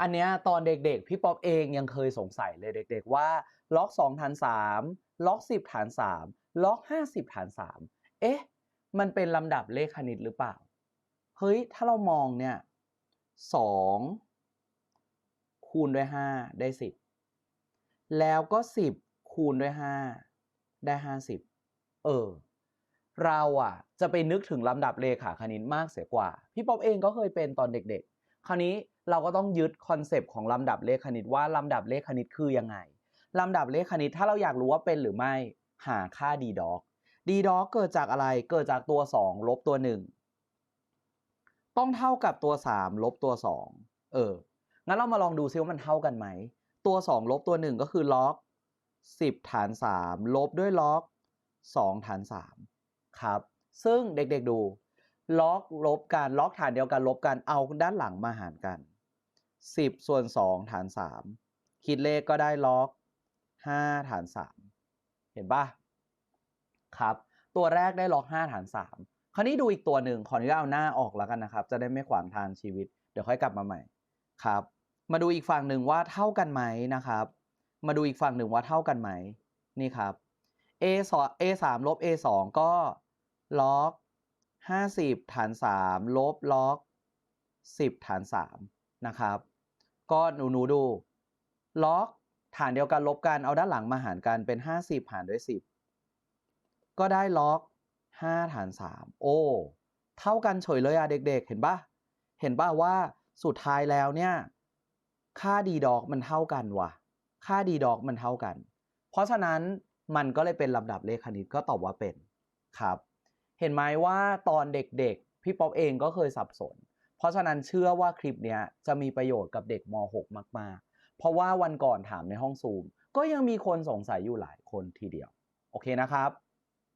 อันเนี้ยตอนเด็กๆ พี่ป๊อปเองยังเคยสงสัยเลยเด็ก ๆ ว่าล็อก 2 ฐาน 3 ล็อก 10 ฐาน 3 ล็อก 50 ฐาน 3 เอ๊ะ มันเป็นลำดับเลขคณิตหรือเปล่า เฮ้ย ถ้าเรามองเนี่ย 2 คูณด้วย 5 ได้ 10 แล้วก็ 10 คูณด้วย 5 ได้ 50 เออ เราอะ จะไปนึกถึงลำดับเลขาคณิตมากเสียกว่า พี่ป๊อปเองก็เคยเป็นตอนเด็กๆ คราวนี้ เราก็ต้องยึดคอนเซปต์ของลำดับเลขคณิตว่าลำดับเลขคณิตคือยังไงลำดับเลขคณิตถ้าเราอยากรู้ว่าเป็นหรือไม่หาค่า d ด็อก d ด็อกเกิดจากอะไรเกิดจากตัว 2 ลบตัว 1 ต้องเท่ากับตัว 3 ลบตัว 2 เออ งั้นเรามาลองดูซิว่ามันเท่ากันไหม ตัว 2 ลบตัว 1 ก็คือล็อก 10 ฐาน 3 ลบด้วยล็อก 2 ฐาน 3 ครับ ซึ่งเด็กๆดู ล็อกลบกันล็อกฐานเดียวกันลบกันเอาด้านหลังมาหารกัน 10 ส่วน 2 ฐาน 3 คิดเลขก็ได้ล็อก 5 ฐาน 3 เห็นปะครับ ตัวแรกได้ล็อก 5 ฐาน 3 คราวนี้ดูอีกตัวหนึ่งขออนุญาตเอาหน้าออกแล้วกันนะครับ จะได้ไม่ขวางทางชีวิต เดี๋ยวค่อยกลับมาใหม่ครับ มาดูอีกฝั่งหนึ่งว่าเท่ากันไหมนะครับ มาดูอีกฝั่งหนึ่งว่าเท่ากันไหมนี่ครับ a 2 a 3ลบ a 2ก็ล็อก 50 ฐาน 3 ลบล็อก 10 ฐาน 3 นะครับ ก็หนูหนูดู ล็อกฐานเดียวกันลบกัน เอาด้านหลังมาหารกันเป็น 50 หารด้วย 10 ก็ได้ล็อก 5 ฐาน 3 โอ้ เท่ากันเฉยเลยอะเด็กๆ เห็นปะเห็นปะว่าสุดท้ายแล้วเนี่ย ค่าดีดอกมันเท่ากันว่ะ ค่าดีดอกมันเท่ากัน เพราะฉะนั้นมันก็เลยเป็นลำดับเลขคณิตก็ตอบว่าเป็นครับ เห็นไหมว่าตอนเด็กๆ พี่ป๊อปเองก็เคยสับสน เพราะฉะนั้นเชื่อว่าคลิปเนี้ยจะมีประโยชน์กับเด็กม .6 มากๆ เพราะว่าวันก่อนถามในห้องซูม ก็ยังมีคนสงสัยอยู่หลายคนทีเดียว โอเคนะครับ